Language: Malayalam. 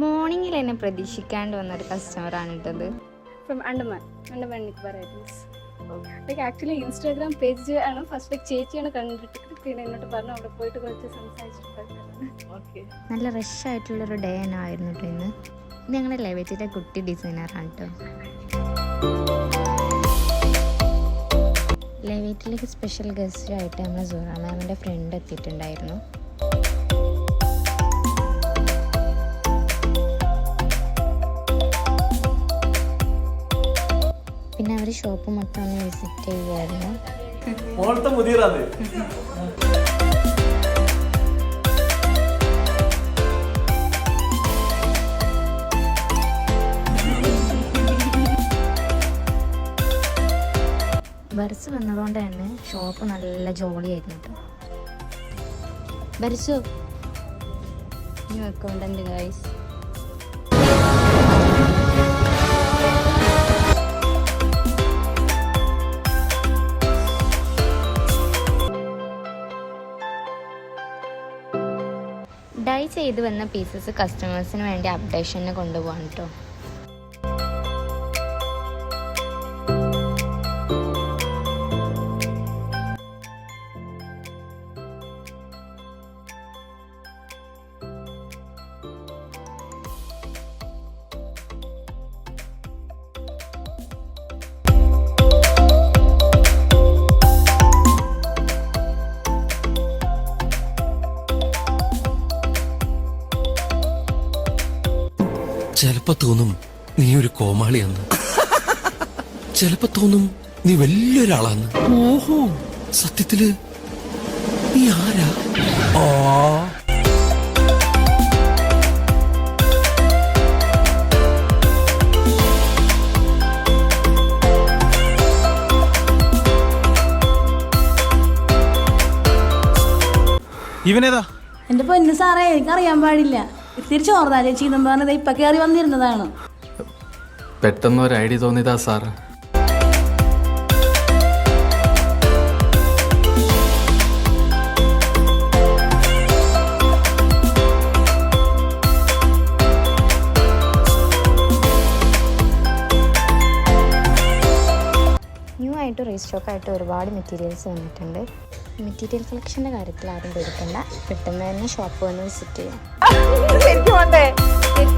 മോർണിംഗിൽ എന്നെ പ്രതീക്ഷിക്കാണ്ട് വന്നൊരു കസ്റ്റമറാണ് ഇട്ടത് from Andaman like actually Instagram page ആണ് ഫസ്റ്റ് ലൈക്ക് ചേച്ചിയാണ് കണ്ടിട്ട് പിന്നെ എന്നോട് പറഞ്ഞു അവിടെ പോയിട്ട് കുറച്ച് സംസാരിച്ചിട്ടുണ്ടായിരുന്നു നല്ല റഷ് ആയിട്ടുള്ളൊരു ഡേ ആയിരുന്നു കേട്ടോ ഇന്ന്. ഇത് ഞങ്ങളുടെ കുട്ടി കുട്ടി ഡിസൈനറാണ് കേട്ടോ ലൈവേറ്റിലേക്ക് സ്പെഷ്യൽ ഗസ്റ്റായിട്ട് നമ്മൾ സുഹറ മാമിന്റെ ഫ്രണ്ട് എത്തിയിട്ടുണ്ടായിരുന്നു. പിന്നെ അവർ ഷോപ്പ് മൊത്തം ഒന്ന് വിസിറ്റ് ചെയ്യുമായിരുന്നു മുതിരാത് ബർസ് വന്നതുകൊണ്ട് തന്നെ ഷോപ്പ് നല്ല ജോളിയായിരുന്നു കേട്ടോ ബർസു ന്യൂ അക്കൗണ്ടന്റ് ഗൈസ് ഡൈ ചെയ്ത് വന്ന പീസസ് കസ്റ്റമേഴ്സിന് വേണ്ടി അപ്ഡേഷന് കൊണ്ടുപോകാൻ കേട്ടോ ചിലപ്പോ തോന്നും നീ ഒരു കോമാളിയെന്ന്. ചിലപ്പോ തോന്നും നീ വലിയൊരാളാന്ന്. ഓഹോ. സത്യത്തിൽ നീ ആരാ? ഓ ഇവനേതാ? എന്റെ പൊന്നു സാറേ എനിക്കറിയാൻ പാടില്ല. ഇത്തിരി ചോർന്നാ ചേച്ചി എന്നും പറഞ്ഞത് ഇപ്പൊ കയറി വന്നിരുന്നതാണ്. പെട്ടെന്ന് ഒരു ഐഡിയ തോന്നിയതാ സാർ ന്യൂ ആയിട്ട് റീസ്റ്റോക്കായിട്ട് ഒരുപാട് മെറ്റീരിയൽസ് വന്നിട്ടുണ്ട്. മെറ്റീരിയൽ കളക്ഷന്റെ കാര്യത്തിൽ ആരും പേടിക്കണ്ട. പെട്ടെന്ന് തന്നെ ഷോപ്പ് വന്ന് വിസിറ്റ് ചെയ്യാം.